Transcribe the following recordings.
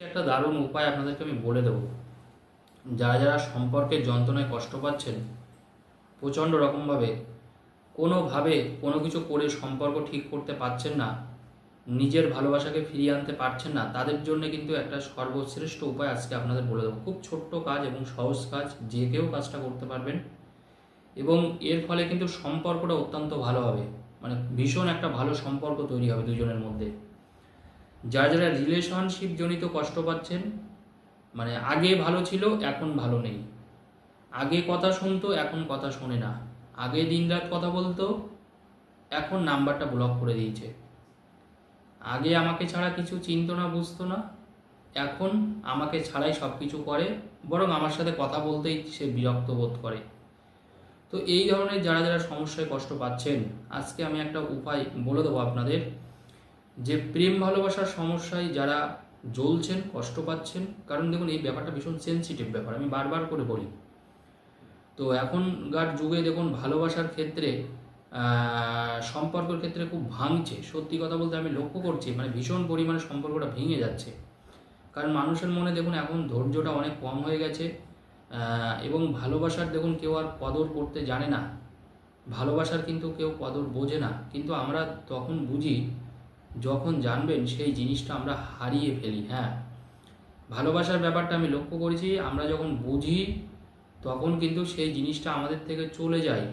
একটা দারুণ উপায় আপনাদেরকে আমি বলে দেবো। যারা যারা সম্পর্কের যন্ত্রণায় কষ্ট পাচ্ছেন, প্রচণ্ড রকমভাবে কোনোভাবে কোনো কিছু করে সম্পর্ক ঠিক করতে পারছেন না, নিজের ভালোবাসাকে ফিরিয়ে আনতে পারছেন না, তাদের জন্য কিন্তু একটা সর্বশ্রেষ্ঠ উপায় আজকে আপনাদের বলে দেবো। খুব ছোট্ট কাজ এবং সহজ কাজ, যে কেউ কাজটা করতে পারবেন এবং এর ফলে কিন্তু সম্পর্কটা অত্যন্ত ভালো হবে। মানে ভীষণ একটা ভালো সম্পর্ক তৈরি হবে দুজনের মধ্যে। যারা যারা রিলেশনশিপ জনিত কষ্ট পাচ্ছেন মানে আগে ভালো ছিল, এখন ভালো নেই। আগে কথা শুনতো, এখন কথা শোনে না। আগে দিনরাত কথা বলতো, এখন নাম্বারটা ব্লক করে দিয়েছে। আগে আমাকে ছাড়া কিছু চিনতো না, বুঝতো না। এখন আমাকে ছাড়াই সব কিছু করে, বরং আমার সাথে কথা বলতেই সে বিরক্ত বোধ করে। তো এই ধরনের যারা যারা সমস্যায় কষ্ট পাচ্ছেন, আজকে আমি একটা উপায় বলে দেবো আপনাদের। যে প্রেম ভালোবাসার সমস্যায় যারা জ্বলছেন, কষ্ট পাচ্ছেন, কারণ দেখুন এই ব্যাপারটা ভীষণ সেন্সিটিভ ব্যাপার, আমি বারবার করে বলি। তো এখনকার যুগে দেখুন ভালোবাসার ক্ষেত্রে সম্পর্কের ক্ষেত্রে খুব ভাঙছে। সত্যি কথা বলতে আমি লক্ষ্য করছি মানে ভীষণ পরিমাণে সম্পর্কটা ভেঙে যাচ্ছে। কারণ মানুষের মনে দেখুন এখন ধৈর্যটা অনেক কম হয়ে গেছে এবং ভালোবাসার দেখুন কেউ আর কদর করতে জানে না। ভালোবাসার কিন্তু কেউ কদর বোঝে না। কিন্তু আমরা তখন বুঝি যখন জানবেন সেই জিনিসটা আমরা হারিয়ে ফেলি হ্যাঁ। ভালোবাসার ব্যাপারটা আমি লক্ষ্য করেছি, আমরা যখন বুঝি, তখন কিন্তু সেই জিনিসটা আমাদের থেকে চলে যায়।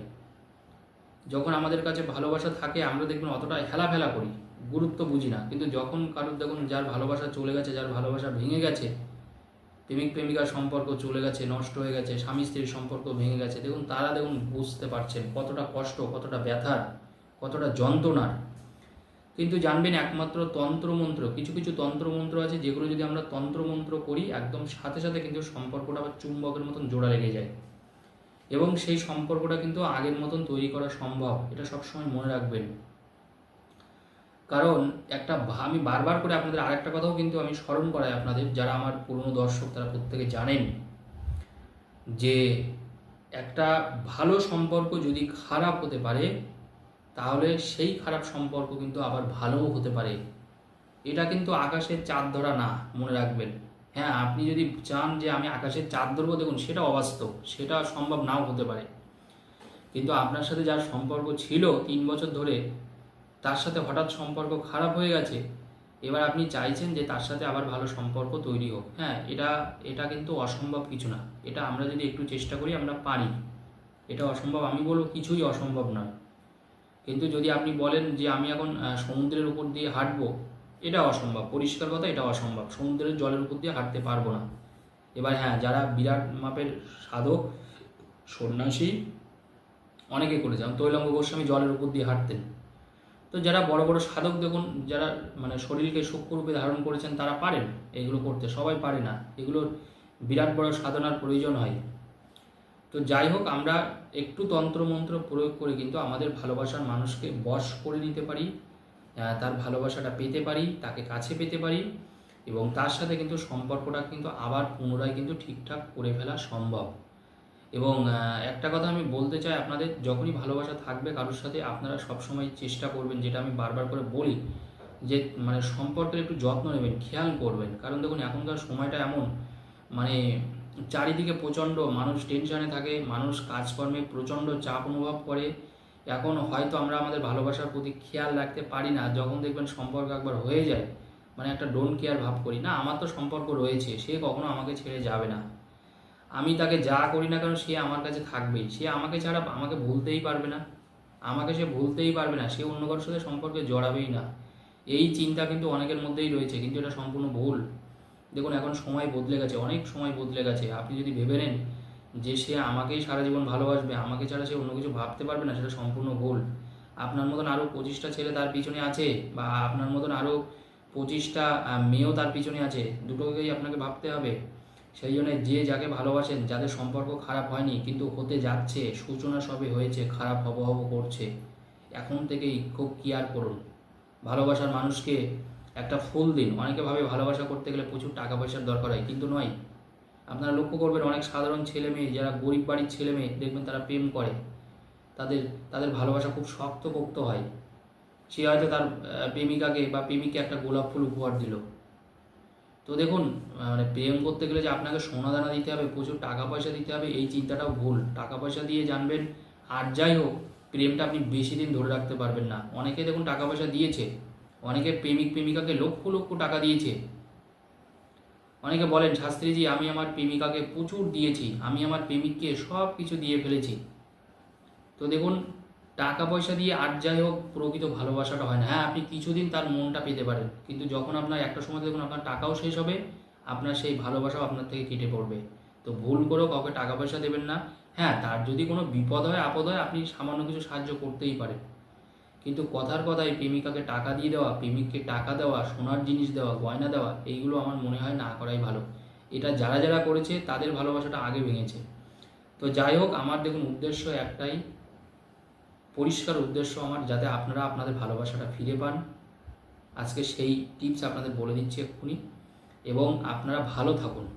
যখন আমাদের কাছে ভালোবাসা থাকে, আমরা দেখবেন অতটা হেলাফেলা করি, গুরুত্ব বুঝি না। কিন্তু যখন কারোর দেখুন যার ভালোবাসা চলে গেছে, যার ভালোবাসা ভেঙে গেছে, প্রেমিক প্রেমিকার সম্পর্ক চলে গেছে, নষ্ট হয়ে গেছে, স্বামী স্ত্রীর সম্পর্ক ভেঙে গেছে, দেখুন তারা দেখুন বুঝতে পারছেন কতটা কষ্ট, কতটা ব্যথার কতটা যন্ত্রণার। কিন্তু জানবেন একমাত্র তন্ত্রমন্ত্র, কিছু কিছু তন্ত্রমন্ত্র আছে যেগুলো যদি আমরা তন্ত্রমন্ত্র করি, একদম সাথে সাথে কিন্তু সম্পর্কটা আবার চুম্বকের মতন জোড়া লেগে যায়। এবং সেই সম্পর্কটা কিন্তু আগের মতন তৈরি করা সম্ভব, এটা সবসময় মনে রাখবেন। কারণ একটা আমি বারবার করে আপনাদের আরেকটা কথাও কিন্তু আমি স্মরণ করাই আপনাদের, যারা আমার পুরনো দর্শক তারা প্রত্যেকে জানেন যে একটা ভালো সম্পর্ক যদি খারাপ হতে পারে তাহলে সেই খারাপ সম্পর্ক কিন্তু আবার ভালোও হতে পারে। এটা কিন্তু আকাশের চাঁদ ধরা না, মনে রাখবেন। হ্যাঁ আপনি যদি চান যে আমি আকাশের চাঁদ ধরবো, দেখুন, সেটা অবাস্তব, সেটা সম্ভব নাও হতে পারে। কিন্তু আপনার সাথে যার সম্পর্ক ছিল তিন বছর ধরে, তার সাথে হঠাৎ সম্পর্ক খারাপ হয়ে গেছে, এবার আপনি চাইছেন যে তার সাথে আবার ভালো সম্পর্ক তৈরি হোক। হ্যাঁ এটা এটা কিন্তু অসম্ভব কিছু না। এটা আমরা যদি একটু চেষ্টা করি, আমরা পারি। এটা অসম্ভব, আমি বলব কিছুই অসম্ভব নয় কিন্তু যদি আপনি বলেন যে আমি এখন সমুদ্রের উপর দিয়ে হাঁটবো, এটা অসম্ভব। পরিষ্কার কথা, এটা অসম্ভব। সমুদ্রের জলের উপর দিয়ে হাঁটতে পারব না। এবার হ্যাঁ যারা বিরাট মাপের সাধক, সন্ন্যাসী, অনেকে করেছে যেমন তৈলঙ্গ গোস্বামী জলের উপর দিয়ে হাঁটতেন। তো যারা বড় বড় সাধক দেখুন, যারা মানে শরীরকে সূক্ষ্মরূপে ধারণ করেছেন, তারা পারেন এগুলো করতে। সবাই পারে না। এগুলোর বিরাট বড় সাধনার প্রয়োজন হয়। তো যাই হোক, আমরা একটু তন্ত্রমন্ত্র প্রয়োগ করে কিন্তু আমাদের ভালোবাসার মানুষকে বশ করে নিতে পারি তার ভালোবাসাটা পেতে পারি, তাকে কাছে পেতে পারি এবং তার সাথে কিন্তু সম্পর্কটা কিন্তু আবার পুনরায় কিন্তু ঠিকঠাক করে ফেলা সম্ভব। এবং একটা কথা আমি বলতে চাই আপনাদের, যখনই ভালোবাসা থাকবে কারোর সাথে, আপনারা সবসময় চেষ্টা করবেন, যেটা আমি বারবার করে বলি, যে মানে সম্পর্কের একটু যত্ন নেবেন, খেয়াল করবেন। কারণ দেখুন, এখনকার সময়টা এমন মানে চারিদিকে প্রচণ্ড মানুষ টেনশনে থাকে, মানুষ কাজকর্মে প্রচণ্ড চাপ অনুভব করে। এখন হয়তো আমরা আমাদের ভালোবাসার প্রতি খেয়াল রাখতে পারি না, যখন দেখবেন সম্পর্ক একবার হয়ে যায় মানে একটা ডোন্ট কেয়ার ভাব করি। না, আমার তো সম্পর্ক রয়েছে, সে কখনো আমাকে ছেড়ে যাবে না। আমি তাকে যা করি না কারণ সে আমার কাছে থাকবেই সে আমাকে ছাড়া আমাকে ভুলতেই পারবে না। আমাকে সে ভুলতেই পারবে না, সে অন্য কারোর সাথে সম্পর্কে জড়াবেই না। এই চিন্তা কিন্তু অনেকের মধ্যেই রয়েছে, কিন্তু এটা সম্পূর্ণ ভুল। দেখুন, এখন সময় বদলে গেছে, অনেক সময় বদলে গেছে। আপনি যদি ভেবে নেন যে সে আমাকেই সারা জীবন ভালোবাসবে, আমাকে ছাড়া সে অন্য কিছু ভাবতে পারবে না, সেটা সম্পূর্ণ ভুল। আপনার মতন আরও পঁচিশটা ছেলে তার পিছনে আছে, বা আপনার মতন আরও পঁচিশটা মেয়েও তার পিছনে আছে, দুটোকেই আপনাকে ভাবতে হবে। সেই জন্য যে যাকে ভালোবাসেন, যাদের সম্পর্ক খারাপ হয়নি, কিন্তু হতে যাচ্ছে, সূচনা সবে হয়েছে, খারাপ হব হব করছে। এখন থেকেই খুব কেয়ার করুন। ভালোবাসার মানুষকে একটা ফুল দিন। অনেকে ভাবে ভালোবাসা করতে গেলে প্রচুর টাকা পয়সার দরকার হয়, কিন্তু নয়। আপনারা লক্ষ্য করবেন অনেক সাধারণ ছেলে মেয়ে যারা গরিব বাড়ির ছেলে মেয়ে দেখবেন তারা প্রেম করে। তাদের তাদের ভালোবাসা খুব শক্ত পোক্ত হয়। সে হয়তো তার প্রেমিকাকে বা প্রেমিককে একটা গোলাপ ফুল উপহার দিল। তো দেখুন মানে প্রেম করতে গেলে যে আপনাকে সোনা দানা দিতে হবে, প্রচুর টাকা পয়সা দিতে হবে, এই চিন্তাটাও ভুল। টাকা পয়সা দিয়ে জানবেন, আর যাই হোক, প্রেমটা আপনি বেশি দিন ধরে রাখতে পারবেন না। অনেকে দেখুন টাকা পয়সা দিয়েছে অনেকে প্রেমিক প্রেমিকাকে লক্ষ লক্ষ টাকা দিয়েছে। অনেকে বলেন, শাস্ত্রীজি, আমি আমার প্রেমিকাকে প্রচুর দিয়েছি। আমি আমার প্রেমিককে সব কিছু দিয়ে ফেলেছি। তো দেখুন টাকা পয়সা দিয়ে আর যাই হোক, প্রকৃত ভালোবাসাটা হয় না। হ্যাঁ আপনি কিছুদিন তার মনটা পেতে পারেন, কিন্তু যখন আপনার একটা সময় দেখুন আপনার টাকাও শেষ হবে, আপনার সেই ভালোবাসাও আপনার থেকে কেটে পড়বে। তো ভুল করেও কাউকে টাকা পয়সা দেবেন না। হ্যাঁ তার যদি কোনো বিপদ হয়, আপদ হয়, আপনি সামান্য কিছু সাহায্য করতেই পারেন। কিন্তু কথার কথায় প্রেমিকাকে টাকা দিয়ে দেওয়া, প্রেমিককে টাকা দেওয়া, সোনার জিনিস দেওয়া, গয়না দেওয়া, এইগুলো আমার মনে হয় না করাই ভালো। এটা যারা যারা করেছে, তাদের ভালোবাসাটা আগে ভেঙেছে। তো যাই হোক, আমার দেখুন উদ্দেশ্য একটাই, পরিষ্কার উদ্দেশ্য আমার, যাতে আপনারা আপনাদের ভালোবাসাটা ফিরে পান। আজকে সেই টিপস আপনাদের বলে দিচ্ছি এক্ষুনি। এবং আপনারা ভালো থাকুন।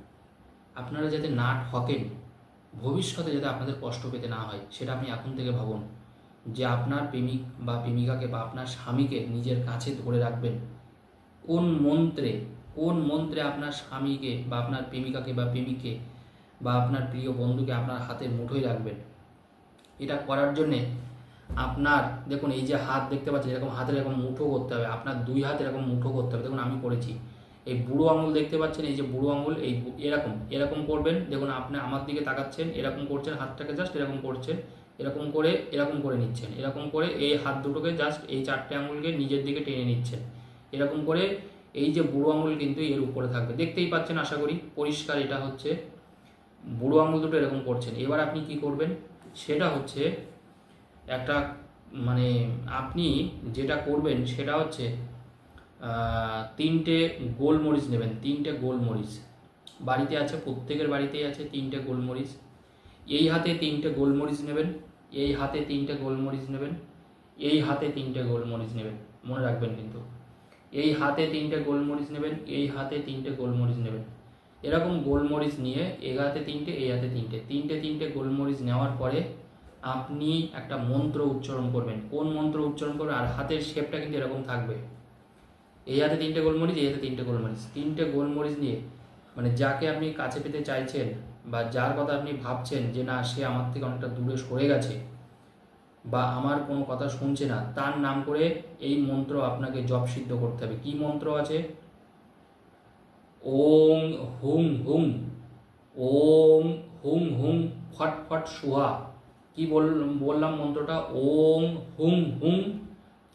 আপনারা যাতে না ঠকেন, ভবিষ্যতে যাতে আপনাদের কষ্ট পেতে না হয়, সেটা আপনি এখন থেকে ভাবুন। যে আপনার প্রেমিক বা প্রেমিকাকে বা আপনার স্বামীকে নিজের কাছে ধরে রাখবেন। কোন মন্ত্রে কোন মন্ত্রে আপনার স্বামীকে বা আপনার প্রেমিকাকে বা প্রেমিককে বা আপনার প্রিয় বন্ধুকে আপনার হাতের মুঠোয় রাখবেন। এটা করার জন্যে আপনার, দেখুন এই যে হাত দেখতে পাচ্ছেন, এরকম হাতের এরকম মুঠো করতে হবে, আপনার দুই হাত এরকম মুঠো করতে হবে। দেখুন আমি করেছি। এই বুড়ো আঙুল দেখতে পাচ্ছেন, এই যে বুড়ো আঙুল, এই এরকম এরকম করবেন। দেখুন, আপনি আমার দিকে তাকাচ্ছেন, এরকম করছেন, হাতটাকে জাস্ট এরকম করছেন, এরকম করে এরকম করে নিচ্ছেন। এরকম করে এই হাত দুটোকে জাস্ট এই চারটে আঙুলকে নিজের দিকে টেনে নিচ্ছেন। এরকম করে এই যে বুড়ো আঙুল কিন্তু এর উপরে থাকবে। দেখতেই পাচ্ছেন, আশা করি পরিষ্কার এটা হচ্ছে। বুড়ো আঙুল দুটো এরকম করছেন। এবার আপনি কি করবেন? সেটা হচ্ছে একটা মানে আপনি যেটা করবেন, সেটা হচ্ছে তিনটে গোলমরিচ নেবেন, তিনটে গোলমরিচ। বাড়িতে আছে, প্রত্যেকের বাড়িতেই আছে তিনটে গোলমরিচ। এই হাতে তিনটে গোলমরিচ নেবেন, এই হাতে তিনটে গোলমরিচ নেবেন, এই হাতে তিনটে গোলমরিচ নেবেন, মনে রাখবেন কিন্তু। এই হাতে তিনটে গোলমরিচ নেবেন, এই হাতে তিনটে গোলমরিচ নেবেন। এরকম গোলমরিচ নিয়ে এই হাতে তিনটে, এই হাতে তিনটে। তিনটে তিনটে গোলমরিচ নেওয়ার পরে আপনি একটা মন্ত্র উচ্চারণ করবেন। কোন মন্ত্র উচ্চারণ করবেন? আর হাতের শেপটা কিন্তু এরকম থাকবে। এই হাতে তিনটে গোলমরিচ, এই হাতে তিনটে গোলমরিচ। তিনটে গোলমরিচ নিয়ে মানে যাকে আপনি কাছে পেতে চাইছেন বা যার কথা আপনি ভাবছেন যে না, সে আমার থেকে অনেকটা দূরে সরে গেছে বা আমার কোনো কথা শুনছে না, তার নাম করে এই মন্ত্র আপনাকে জপ সিদ্ধ করতে হবে। কি মন্ত্র আছে? ওং হুং হুং ওং হুং হুং ফট ফট সুহা কি বল, বললাম মন্ত্রটা? ওং হুং হুং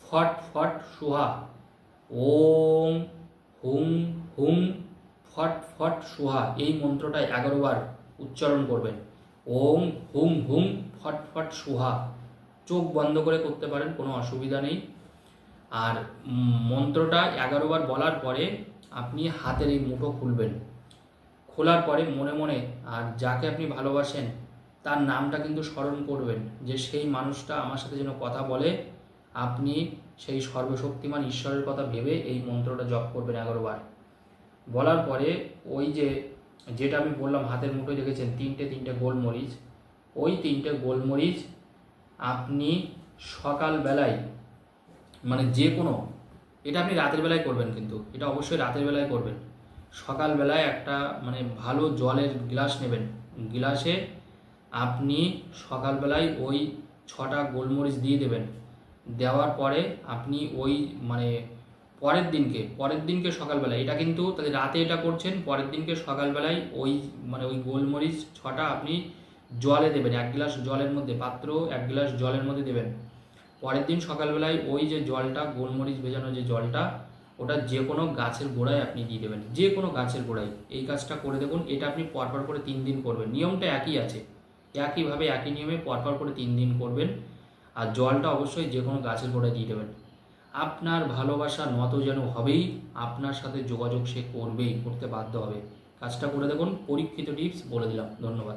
ফট ফট সুহা ওং হুম হুম, ফট ফট, সুহা, এই মন্ত্রটা এগারো বার উচ্চারণ করবেন। ওম, হুম হুম, ফট ফট, সুহা। চোখ বন্ধ করে করতে পারেন, কোনো অসুবিধা নেই। আর মন্ত্রটা এগারো বার বলার পরে আপনি হাতের এই মুঠো খুলবেন। খোলার পরে মনে মনে, আর যাকে আপনি ভালোবাসেন, তার নামটা কিন্তু স্মরণ করবেন যে সেই মানুষটা আমার সাথে যেন কথা বলে আপনি সেই সর্বশক্তিমান ঈশ্বরের কথা ভেবে এই মন্ত্রটা জপ করবেন এগারো বার বলার পরে ওই যে, যেটা আমি বললাম হাতের মুঠোয় দেখেছেন, তিনটে তিনটে গোলমরিচ, ওই তিনটে গোলমরিচ আপনি সকালবেলায় মানে যে কোনো, এটা আপনি রাতের বেলায় করবেন কিন্তু, এটা অবশ্যই রাতের বেলায় করবেন। সকালবেলায় একটা মানে ভালো জলের গ্লাস নেবেন। গ্লাসে আপনি সকালবেলায় ওই ছটা গোলমরিচ দিয়ে দেবেন। দেওয়ার পরে আপনি ওই মানে পরের দিনকে পরের দিনকে সকালবেলায়, এটা কিন্তু তাদের রাতে এটা করছেন, পরের দিনকে সকালবেলায় ওই মানে ওই গোলমরিচ ছটা আপনি জলে দেবেন, এক গ্লাস জলের মধ্যে, পাত্র এক গ্লাস জলের মধ্যে দেবেন। পরের দিন সকালবেলায় ওই যে জলটা, গোলমরিচ ভেজানো যে জলটা, ওটা যে কোনো গাছের গোড়ায় আপনি দিয়ে দেবেন, যে কোনো গাছের গোড়ায়। এই কাজটা করে দেখুন, এটা আপনি পরপর করে তিন দিন করবেন, নিয়মটা একই আছে। একইভাবে, একই নিয়মে পরপর করে তিন দিন করবেন। আর জলটা অবশ্যই যে কোনো গাছের গোড়ায় দিয়ে দেবেন। আপনার ভালোবাসা নত যেন হবেই, আপনার সাথে যোগাযোগ সে করবেই, করতে বাধ্য হবে। কাজটা করে দেখুন, পরীক্ষিত টিপস বলে দিলাম। ধন্যবাদ।